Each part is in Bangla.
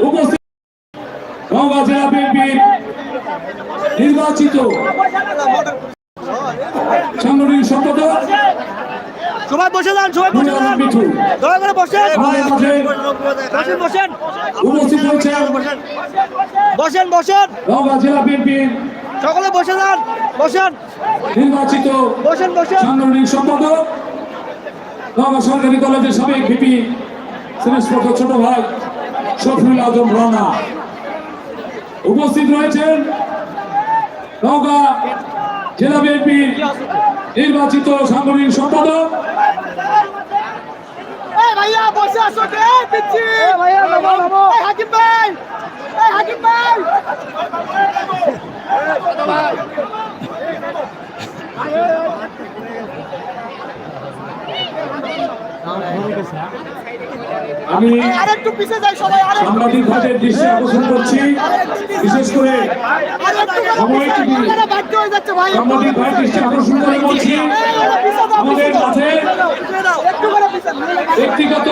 উপস্থিত নওগাঁ জেলা বিএনপির নির্বাচিত সাংগঠনিক সম্পাদক সবাই বসে যান সবাই বসে যান। দয়া করে বসেন। বসেন বসেন। উপস্থিত হয়েছেন বসেন বসেন নওগাঁ জেলা বিএনপির সকলে বসে যান বসেন। নির্বাচিত। বসেন বসেন। সাংগঠনিক সম্পাদক নওগাঁ সরকারি কলেজের সাবেক ভিপি সিনেসপক্ষ ছোট ভাই শফিউল আজম রানা। উপস্থিত রয়েছেন নওগাঁ জেলা বিএনপির নির্বাচিত সাংগঠনিক সম্পাদক। এই ভাইয়া বসে আসো কে? পিচ্ছি। ভাইয়া, নামো, নামো। এই হাকিম ভাই। এই হাকিম ভাই। আমি সাংবাদিক ভাইদের দৃষ্টি আকর্ষণ করছি। বিশেষ করে হয়ে সাংবাদিক ভাই দৃষ্টি আকর্ষণ করে বলছি। আমাদের পিছে ব্যক্তিগত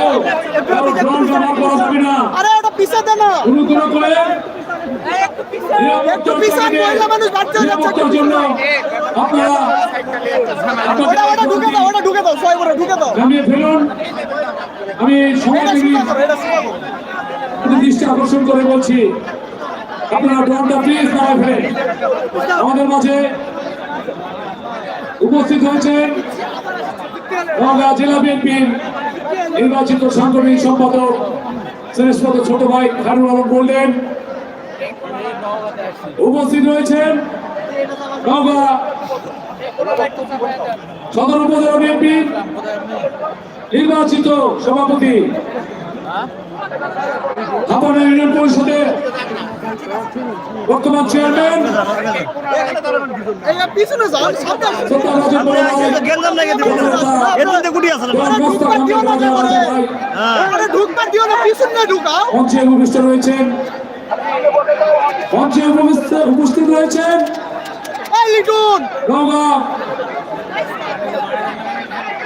গ্রহণ ব্যবহার করা যাবে না। আরে ওটা পিছে দে না অনুগ্রহ করে আপনারা ঢুকে দাও ঢুকে দাও ঢুকে দাও। আমি দৃষ্টি আকর্ষণ করে বলছি আপনারা ড্রোনটা প্লিজ নামায় ফেলেন। আমাদের মাঝে উপস্থিত হয়েছেন নওগাঁ জেলা বিএনপির নির্বাচিত সাংগঠনিক সম্পাদক শ্রেষ্ঠপদ ছোট ভাই খারুল আলম বললেন উপস্থিত রয়েছেন নওগাঁ সদর উপজেলা বিএনপির নির্বাচিত সভাপতি। ইউনিয়ন পরিষদের বর্তমান চেয়ারম্যান। মঞ্চে উপবিষ্ট রয়েছেন। মঞ্চে উপস্থিত রয়েছেন।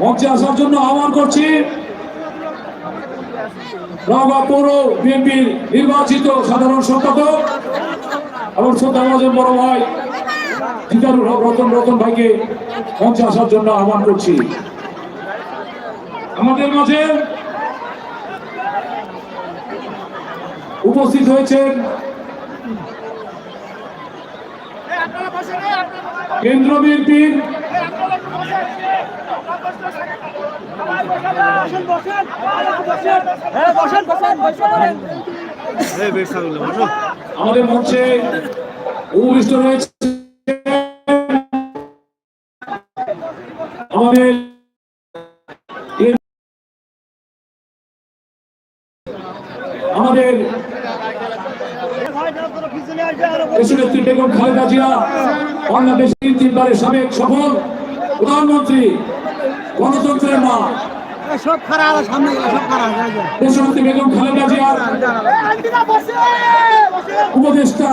মঞ্চে আসার জন্য আহ্বান করছি নওগাঁ পৌর বিএনপির নির্বাচিত সাধারণ সম্পাদক এবং শ্রদ্ধাভাজন বড় ভাই জিতারুর হক, রতন রতন ভাইকে মঞ্চে আসার জন্য আহ্বান করছি। আমাদের মাঝে উপস্থিত হয়েছেন কেন্দ্র বিএনপির আমাদের মঞ্চে উপবিষ্ট রয়েছে। আমাদের বেগম খালেদা জিয়া। বাংলাদেশ তিন তিনবারের সাবেক সফল প্রধানমন্ত্রী গণতন্ত্রের মা। দেশনেত্রী বেগম খালেদা জিয়ার উপদেষ্টা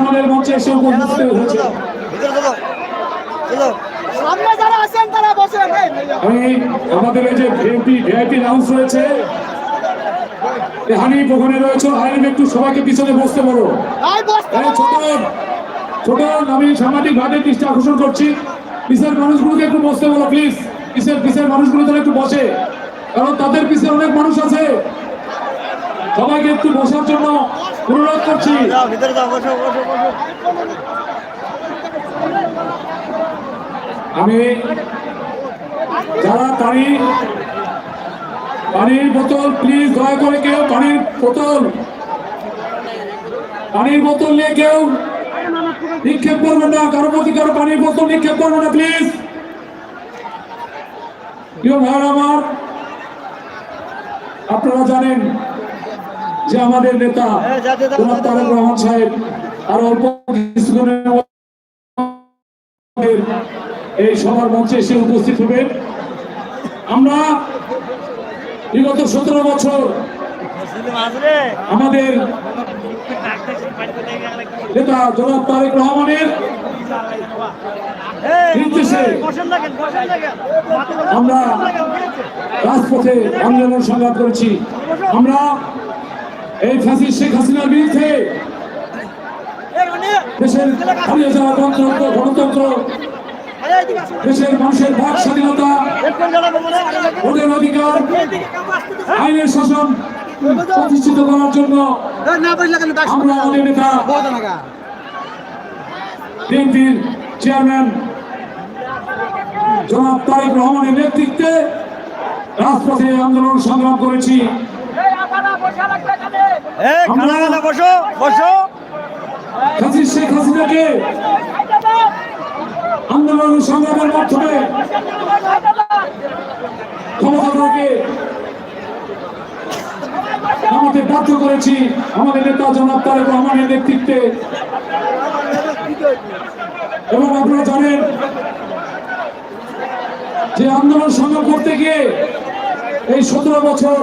আমাদের মঞ্চে এসে উপস্থিত হয়েছে। আমাদের এই যে ভিআইপি ভিআইপি লাউঞ্জ রয়েছে হানিফ ওখানে রয়েছে হানিফ একটু সবাইকে পিছনে বসতে বলো। ছোট ছোট আমি সামাজিক ভাবে দৃষ্টি আকর্ষণ করছি। পিসের মানুষগুলোকে একটু বসতে বলো প্লিজ পিসের পিসের মানুষগুলো তারা একটু বসে। কারণ তাদের পিছে অনেক মানুষ আছে। সবাইকে একটু বসার জন্য অনুরোধ করছি। আমি যারা পানি পানির বোতল প্লিজ দয়া করে কেউ পানির বোতল। পানির বোতল নিয়ে কেউ নিক্ষেপ করবেন না, কারও প্রতি কারও পানির বোতল নিক্ষেপ করবেন না প্লিজ প্রিয় ভাইয়ের আমার, আপনারা জানেন যে আমাদের নেতা যাতে তারেক রহমান সাহেব আর অল্প এই সবার মঞ্চে এসে উপস্থিত হবেন। আমরা বিগত সতেরো বছর আমাদের নেতা জনাব তারেক রহমানের আমরা রাজপথে আন্দোলন সংগ্রাম করেছি। আমরা এই ফাঁসি শেখ হাসিনার বিরুদ্ধে দেশের গণতন্ত্র গণতন্ত্র দেশের মানুষের বাক স্বাধীনতা ভোটের অধিকার আইনের শাসন প্রতিষ্ঠিত করার জন্য আমরা আমাদের নেতা বিএনপির চেয়ারম্যান জনাব তারেক রহমানের নেতৃত্বে রাজপথে আন্দোলন সংগ্রাম করেছি। শেখ হাসিনাকে আন্দোলন সংগ্রামের মাধ্যমে ক্ষমতা থেকে আমাদের বাধ্য করেছি, আমাদের নেতা জনাব তারেক রহমানের নেতৃত্বে। এবং আপনারা জানেন যে আন্দোলন সংগ্রাম করতে গিয়ে এই সতেরো বছর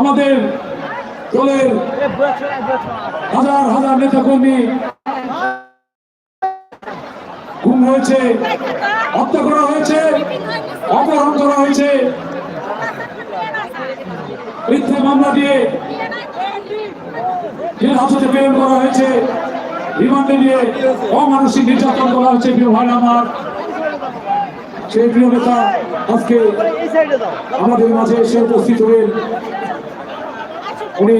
আমাদের দলের হাজার হাজার নেতা কর্মী গুম হয়েছে, হত্যা করা হয়েছে, অপহরণ করা হয়েছে। মিথ্যা মামলা দিয়ে জেল হাজতে প্রেরণ করা হয়েছে। রিমান্ডে নিয়ে অমানসিক নির্যাতন করা হয়েছে, প্রিয় ভাই আমার। সেই প্রিয় নেতা আজকে আমাদের মাঝে এসে উপস্থিত হবেন উনি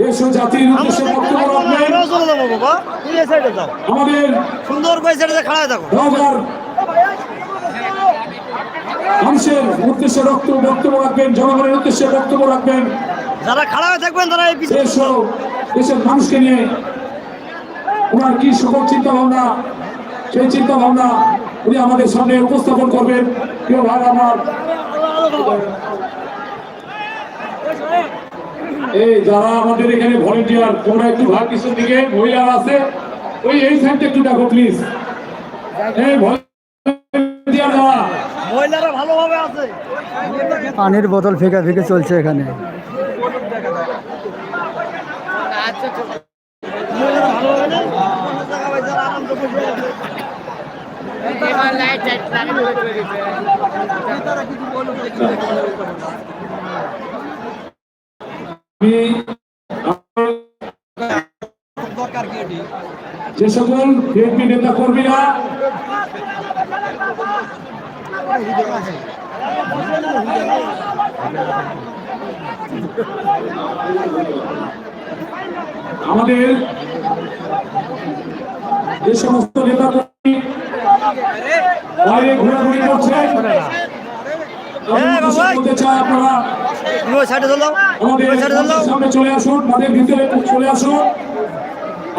দেশ ও জাতির উদ্দেশ্যে বক্তব্য রাখবেন। আমাদের সুন্দর করে সাইডে খাড়ায় থাকো মানুষের উদ্দেশ্যে রক্ত বক্তব্য রাখবেন জনগণের উদ্দেশ্যে বক্তব্য রাখবেন। যারা খাড়া হয়ে থাকবেন তারা এই দেশ দেশের মানুষকে নিয়ে ওনার কি সকল চিন্তা ভাবনা সেই চিন্তা ভাবনা উনি আমাদের সামনে উপস্থাপন করবেন। প্রিয় ভাই আমার এই যারা আমাদের এখানে ভলেন্টিয়ার তোমরা একটু ভাগ কিছুর দিকে মহিলারা আছে ওই এই সাইডটা একটু দেখো প্লিজ এই ভলেন্টিয়ার যারা। মহিলারা ভালোভাবে আছে। পানির বোতল ফেঁকে ফেঁকে চলছে এখানে। মহিলারা ভালোভাবে নেই অন্য জায়গায় ভাই যারা আনন্দ বসে আছে। আমি যে সকল বিএনপি নেতা কর্মীরা আমাদের যে সমস্ত নেতা কর্মী বাইরে ঘোরাঘুরি করছেন চলে সাইডে চলে আসুন ভিতরে চলে আসুন।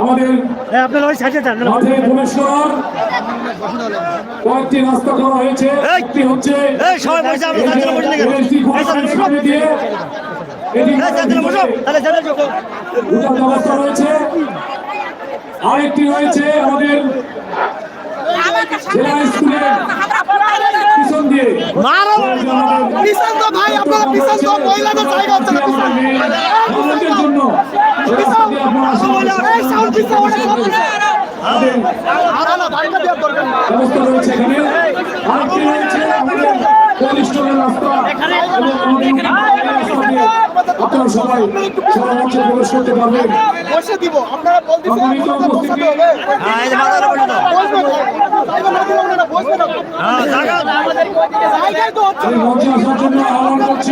আমাদের হ্যাঁ আপনারা ওই সাইডে যান মাঠে প্রবেশ করার কয়েকটি রাস্তা করা হয়েছে! একটি হচ্ছে এই সবাই আমরা সাইডে বসে সামনে দিয়ে রয়েছে। আরেকটি রয়েছে আমাদের জেলা স্কুলের পিছন দিয়ে মারো। পিছন তো ভাই, আপনারা পিছন তো, আপনারা সবাই সবার মঞ্চে প্রবেশ করতে পারবেন। বসে দিব। আপনারা বলতেছেন উপস্থিতি। হ্যাঁ এই যে মাথাটা বসে বসবে না। জায়গা না। দিলে ওনারা বসবে না। হ্যাঁ জায়গা। জায়গায় তো হচ্ছে। আমি মঞ্চে আসার জন্য আহ্বান করছি।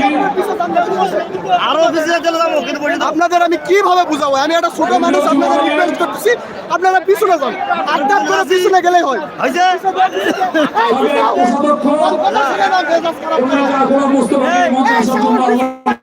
আরও পিছনে চলে যাব কিন্তু বসে আপনাদের আমি কীভাবে বুঝাবো? আমি একটা ছোট মানুষ আপনাদের রিকোয়েস্ট করতেছি আপনারা পিছনে যান। আড্ডা করে পিছনে গেলেই হয়। কথা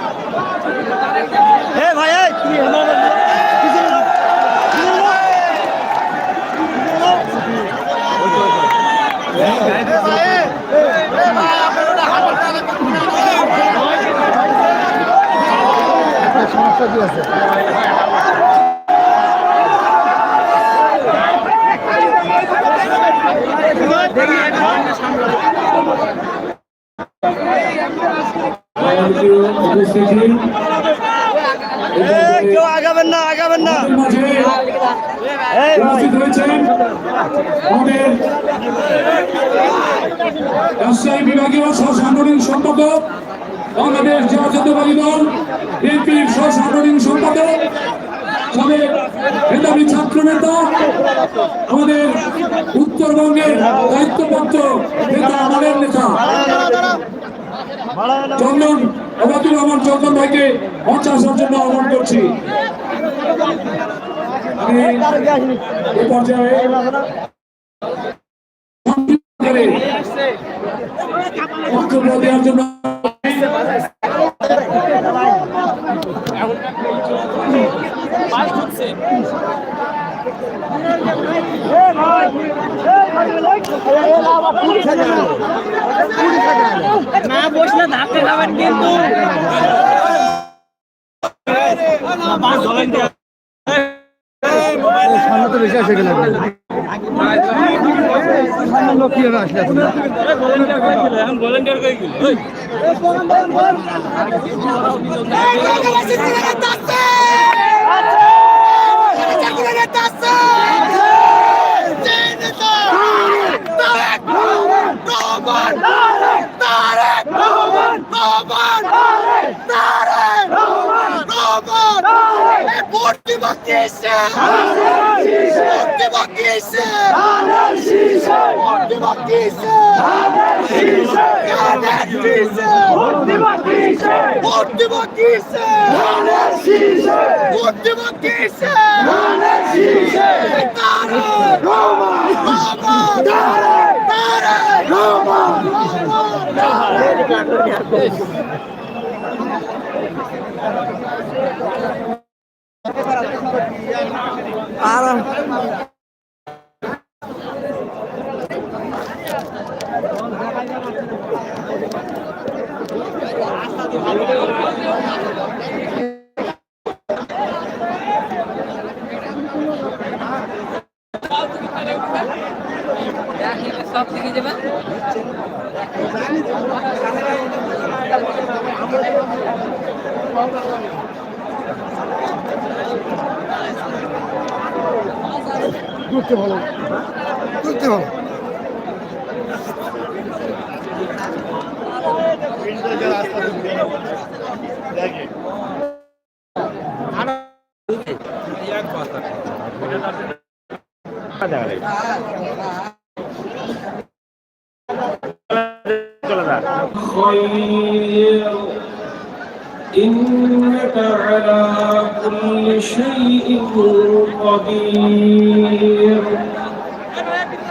এ ভাই এই তুমি আমার পিছনে যাও পিছনে যাও সমস্যা কি আছে। কেউ আগাবেন না আগাবেন না। আমাদের রাজশাহী বিভাগীয় সহসাংগঠনিক সম্পাদক বাংলাদেশ জাতীয়তাবাদী দল সহসাংগঠনিক সম্পাদক সাবেক মেধাবী ছাত্র নেতা আমাদের উত্তরবঙ্গের দায়িত্বপ্রাপ্ত নেতা, আমাদের নেতা। চন্দন অবাতুল রহমান চন্দন ভাইকে মঞ্চে আসার জন্য আহ্বান করছি। আমি এই পর্যায়ে বক্তব্য দেওয়ার জন্য না বসলে ধাক্কা খাবেন কিন্তু। সামনে তো বেশি আসে গেলে সামনে লোক কীভাবে আসলে That's Libertação! এখন ভর্তি বাকিয়েছে ভর্তি বাকিয়েছে ভর্তি বাকিয়েছে ভর্তি বাকিয়েছে ভর্তি বাকিয়েছে ভর্তি বাকিয়েছে তারে রোমা রোমা তারে তারে রোমা রোমা সব থেকে যাবেন? ঘুরতে ভালো ঘুরতে ভালো خير إنك على كل شيء قدير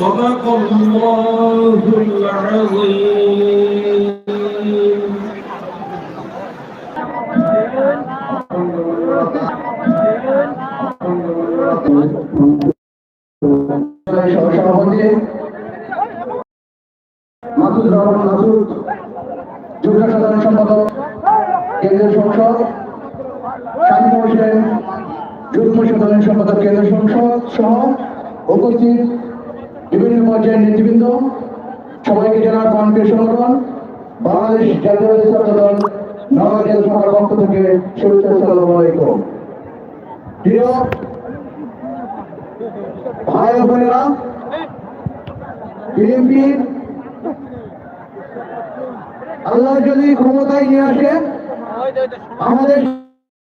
صدق الله العظيم সভাপতি মাসুদ রহমান মাসুদ যুগ্ম সাধারণ সম্পাদক কেন্দ্রীয় সংসদ শামীম হোসেন যুগ্ম সাধারণ সম্পাদক কেন্দ্রীয় সংসদ সহ উপস্থিত বিভিন্ন পর্যায়ের নেতৃবৃন্দ, সবাইকে জানার কনকে সংগঠন বাংলাদেশ জাতীয় দল, নগর জেলা পক্ষ থেকে শুভেচ্ছা সালাম আলাইকুম। ভাই বোনেরা, বিএনপি আল্লাহ যদি ক্ষমতায় নিয়ে আসে, আমাদের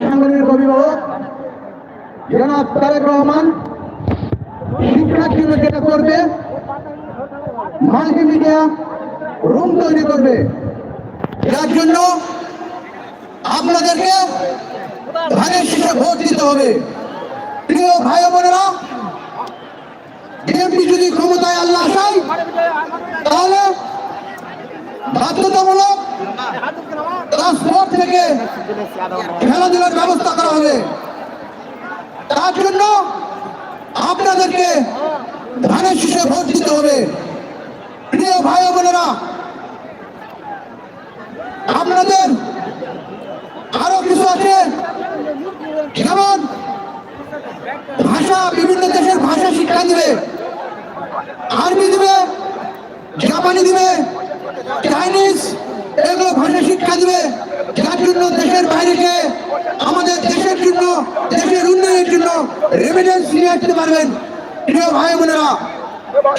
সাংগঠনিক অভিভাবক জনাব তারেক রহমান শিক্ষার জন্য যেটা করবে, মাল্টিমিডিয়া রুম তৈরি করবে। যার জন্য আপনাদেরকে ধানের শীষে ভোট দিতে হবে। প্রিয় ভাই বোনেরা, বিএনপি যদি ক্ষমতায় আল্লাহ চাই তাহলে বাধ্যতামূলক ট্রান্সপোর্ট থেকে খেলাধুলার ব্যবস্থা করা হবে। তার জন্য আপনাদেরকে ধানের শীষে ভোট দিতে হবে। প্রিয় ভাই বোনেরা, আপনাদের আরও কিছু আছে? যেমন ভাষা, বিভিন্ন দেশের ভাষা শিক্ষা দিবে। আরবি দিবে, জাপানি দিবে, চাইনিজ এগুলো শিক্ষা দিবে। যার জন্য দেশের বাইরে গিয়ে আমাদের দেশের জন্য দেশের উন্নয়নের জন্য রেমিডেন্স নিয়ে আসতে পারবেন। প্রিয় ভাই বোনেরা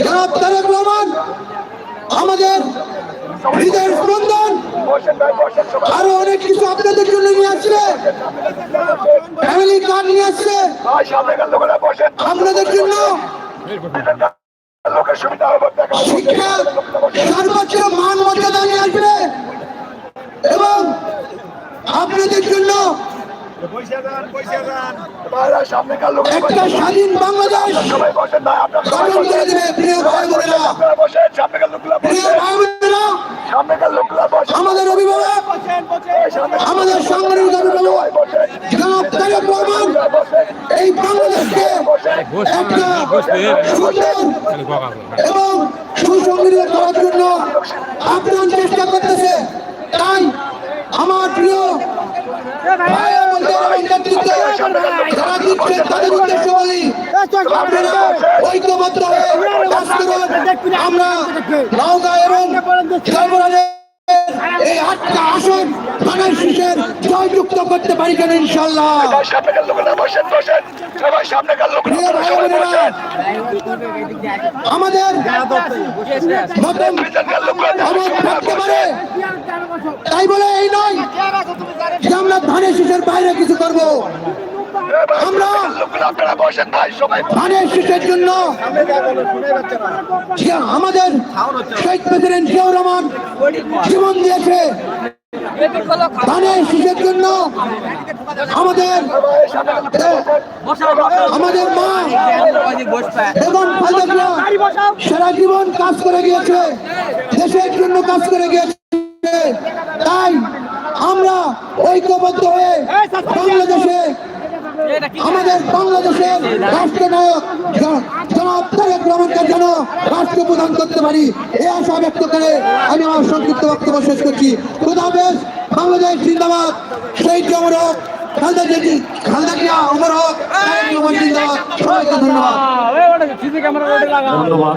জনাব তারেক রহমান আমাদের হৃদয়ের স্পন্দন আরও অনেক কিছু আপনাদের জন্য নিয়ে আসছে। ফ্যামিলি কার্ড নিয়ে আসছে। আপনাদের জন্য শিক্ষা সর্বোচ্চ মান মর্যাদা নিয়ে আসবে এবং আপনাদের জন্য একটা স্বাধীন বাংলাদেশ। গঠন করে দেবে প্রিয় ভাই বোনেরা। প্রিয় ভাই বোনেরা। আমাদের অভিভাবক আমাদের সাংগঠনিক অভিভাবক জনাব তারেক রহমান এই বাংলাদেশকে একটা সুন্দর এবং সুসংগঠিত করার জন্য আপ্রাণ চেষ্টা করতেছে। তাই আমার প্রিয় ভাই এবং যারা এই নেতৃত্বে যারা দিচ্ছেন তাদের উদ্দেশ্য বলি আপনারা ঐক্যবদ্ধ হয়ে কাজ আমরা নওগাঁ এবং এই আটটা আসন শীষের জয়যুক্ত করতে পারি কেন ইনশাল্লাহ আমাদের তাই বলে এই নয় যে আমরা ধানের শীষের বাইরে কিছু করব। আমরা ধানের শীষের জন্য আমাদের শহীদ প্রেসিডেন্ট জিয়াউর রহমান জীবন দিয়েছে ধানের জন্য আমাদের আমাদের মা এবং সারা জীবন কাজ করে গিয়েছে দেশের জন্য কাজ করে গিয়েছে। তাই আমরা ঐক্যবদ্ধ হয়ে বাংলাদেশে আমাদের বাংলাদেশের রাষ্ট্রনায়ক জনাব তারেক রহমানকে যেন রাষ্ট্র প্রদান করতে পারি, এই আশা ব্যক্ত করে আমি আমার সংক্ষিপ্ত বক্তব্য শেষ করছি। খুদাবেশ বাংলাদেশ জিন্দাবাদ। শহীদ অমর হোক, খালদা জিন্দি খালদা জিয়া অমর হোক জিন্দাবাদ। সবাইকে ধন্যবাদ। ধন্যবাদ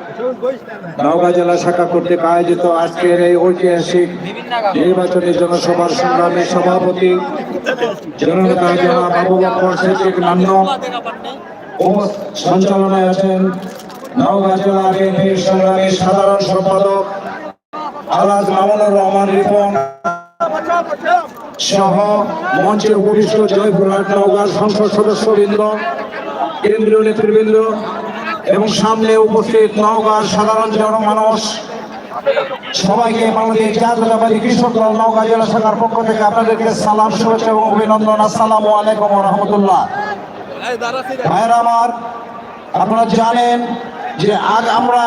নওগাঁ জেলা শাখা কর্তৃক আয়োজিত আজকের এই ঐতিহাসিক নির্বাচনী জনসভার সংগ্রামী সভাপতি জননেতা জনাব আবু বকর সিদ্দিক নান্ন সঞ্চালনায় আছেন নওগাঁ জেলা বিএনপির সংগ্রামী সাধারণ সম্পাদক আলাজ মামুনুর রহমান রিপন সহ মঞ্চে উপবিষ্ট জয়পুরহাট নওগাঁর সংসদ সদস্যবৃন্দ, কেন্দ্রীয় নেতৃবৃন্দ এবং সামনে উপস্থিত নওগাঁর সাধারণ জনমানস। সবাইকে বাংলাদেশ জাতীয়তাবাদী কৃষক দল নওগাঁ জেলা শাখার পক্ষ থেকে আপনাদেরকে সালাম, শুভেচ্ছা এবং অভিনন্দন। আসসালামু আলাইকুম রহমতুল্লাহ। ভাইয়েরা আমার, আপনারা জানেন যে আজ আমরা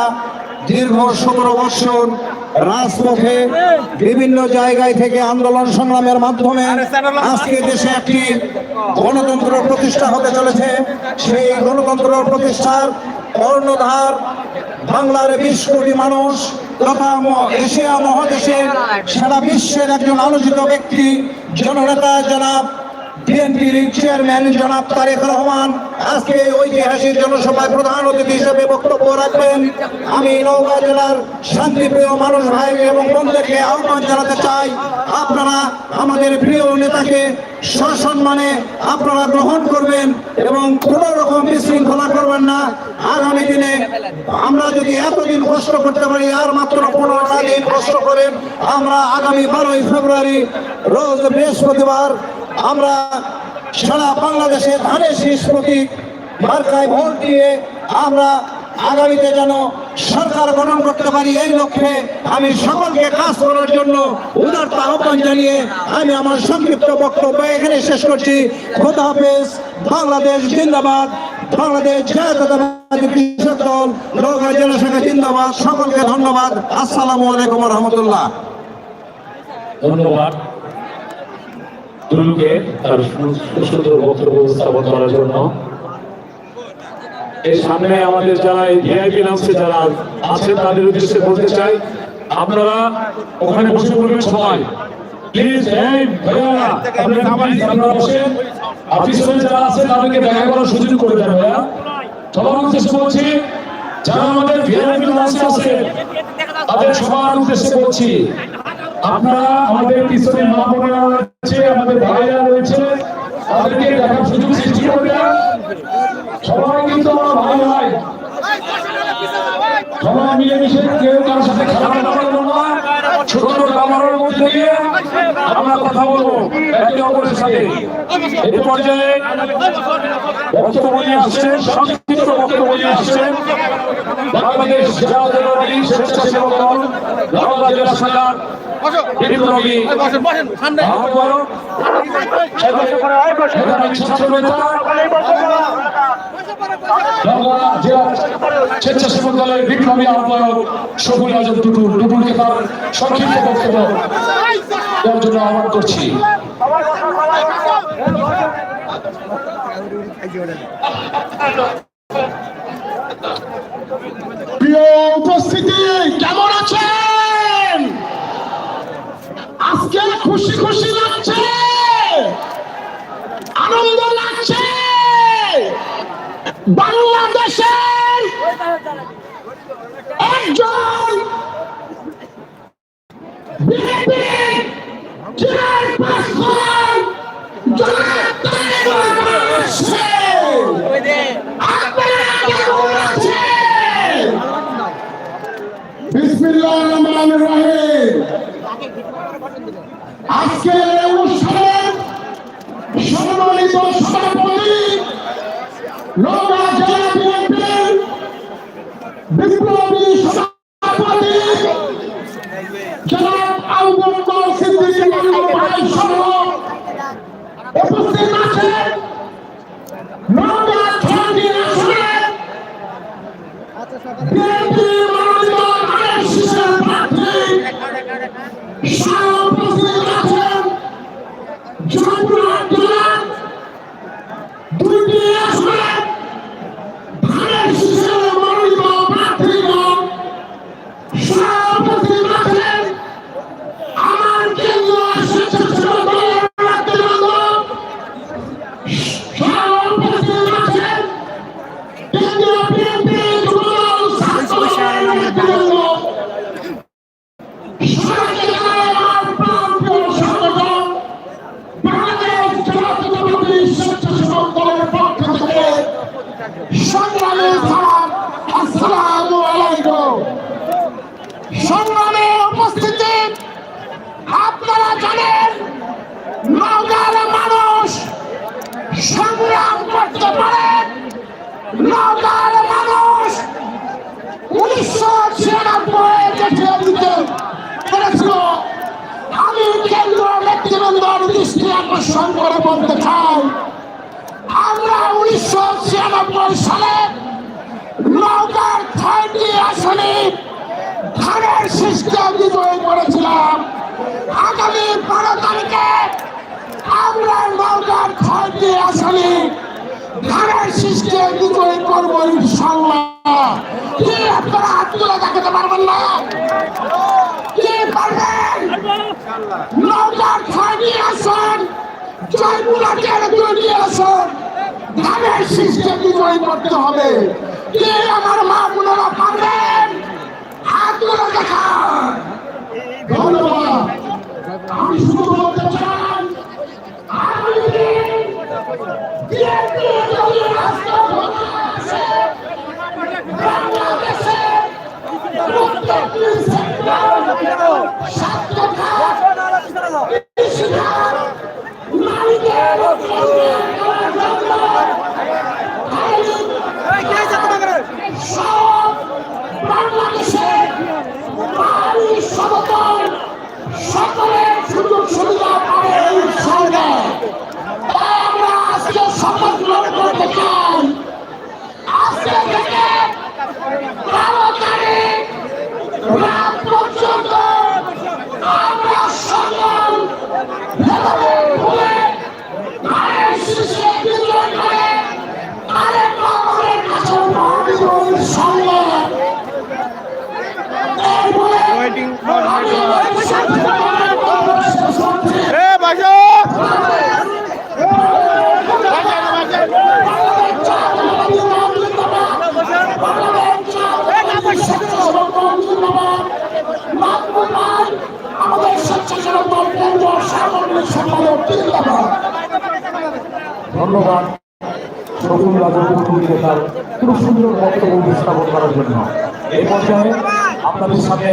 দীর্ঘ সতেরো বছর রাজপথে বিভিন্ন জায়গায় থেকে আন্দোলন সংগ্রামের মাধ্যমে আজকে দেশে একটি গণতন্ত্র প্রতিষ্ঠা হতে চলেছে। সেই গণতন্ত্র প্রতিষ্ঠার কর্ণধার বাংলার বিশ কোটি মানুষ তথা এশিয়া মহাদেশের সারা বিশ্বের একজন আলোচিত ব্যক্তি, জননেতা জনাব বিএনপির চেয়ারম্যান জনাব তারেক রহমান, আজকে ঐতিহাসিক জনসভায় প্রধান অতিথি হিসেবে বক্তব্য রাখবেন। আমি নওগাঁ জেলার শান্তিপ্রিয় মানুষ ভাই এবং বন্ধুদেরকে আহ্বান জানাতে চাই, আপনারা আমাদের প্রিয় নেতাকে সসম্মানে আপনারা গ্রহণ করবেন এবং কোনো রকম বিশৃঙ্খলা করবেন না। আগামী দিনে আমরা যদি এতদিন কষ্ট করতে পারি, আর মাত্র পনেরোটা দিন কষ্ট করেন আমরা আগামী বারোই ফেব্রুয়ারি, রোজ বৃহস্পতিবার আমরা সারা বাংলাদেশে ধানের শীষ প্রতীক মার্কায় ভোট দিয়ে আমরা আগামীতে যেন সরকার গঠন করতে পারি, এই লক্ষ্যে আমি সকলকে কাজ করার জন্য উদারতা আহ্বান জানিয়ে আমি আমার সংক্ষিপ্ত বক্তব্য এখানে শেষ করছি। খোদা হাফেজ, বাংলাদেশ জিন্দাবাদ, বাংলাদেশ কৃষক দল জেলা শাখা জিন্দাবাদ, সকলকে ধন্যবাদ। আসসালামু আলাইকুম রহমতুল্লাহ। ধন্যবাদ। দুলুকে তার সুন্দর বক্তব্য উপস্থাপন করার জন্য। এর সামনে আমাদের যারা ভিআইপি লাউন্সে যারা আছেন, তাদের উদ্দেশ্যে বলতে চাই, আপনারা ওখানে বসে পড়বেন সবাই। প্লিজ এই ভাইয়ারা please, আপনারা বসেন। যারা আছে, তাদেরকে দেখা করার সুযোগ করে দেন ভাইয়া। সবার উদ্দেশ্যে বলছি, যারা আমাদের ভিআইপি তাদের সবার উদ্দেশ্যে বলছি আপনারা আমাদের পিছনে মা বোনেরা রয়েছে, আমাদের ভাইরা রয়েছে, তাদেরকে দেখার সুযোগ সৃষ্টি করবেন সবাই কিন্তু আমার ভাই ভাই সবাই মিলেমিশে কেউ কারোর সাথে খারাপ না। ছোট কামড়ের মধ্যে দিয়ে আমরা কথা বলব একে অপরের সাথে। এই পর্যায়ে বক্তব্য নিয়ে আসছেন সংক্ষিপ্ত বক্তব্য নিয়ে আসছেন বাংলাদেশ স্বেচ্ছাসেবক দল নওগাঁ জেলা শাখার বিপ্লবী আহ্বায়ক ছাত্র নেতা জেলা বিপ্লবী আহ্বায়ক আজম টুটুল টুটুলকে তার সংক্ষিপ্ত বক্তব্য দেওয়ার জন্য আহ্বান করছি। উপস্থিতি, কেমন আছেন? আজকে খুশি খুশি লাগছে। আনন্দ লাগছে বাংলাদেশের একজন বিএনপির চেয়ারপারসন জনাব তারেক রহমান আসছেন। আপনারা কেমন আছেন বিসমিল্লাহ রহমান। রহিম। আজকের নওগাঁর ছয়টি আসনে ধানের সিস্টেম বিজয় করেছিলাম। আগামী বারো তারিখে আমরা নওগাঁর ছয়টি আসনে ধানের সিস্টেম বিজয় করব ইনশাল্লাহ কি আপনারা হাত তুলে দেখাতে পারবেন না? কি পারবেন? নওগাঁর ছয়টি আসন জয়পুরাটের দুটি আসন। ধানের সিস্টেম বিজয় করতে হবে। কে আমার মা বোনেরা পারবেন? হাত দেখান। ধন্যবাদ। আমি শুধু বলতে নারীদের অধিকার করার জন্য সব বাংলাদেশে নারী সকলের তারিখ রাত পর্যন্ত আমরা সকল ভেদাভেদ ভুলে মায়ের শিশে বিজয় করে আরেক বাবার কাছে মহাবিজয় সংগ্রাম এই বলে আমি আমাদের স্বেচ্ছাসেবক দল কেন্দ্র সাংগঠনিক সম্পাদক ধন্যবাদ। শকুন রাজনীতি তার খুব সুন্দর বক্তব্য উপস্থাপন করার জন্য। এই পর্যায়ে আপনাদের সামনে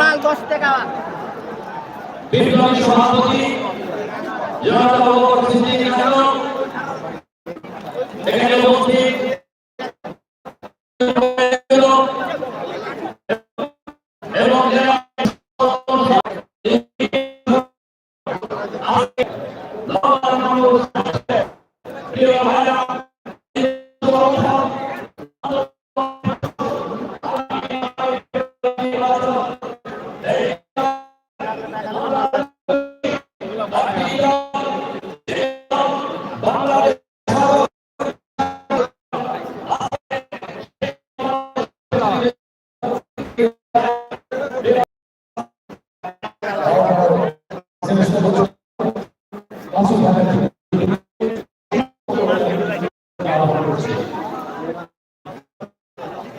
মাল দশ টাকা। বিপ্লবী সভাপতি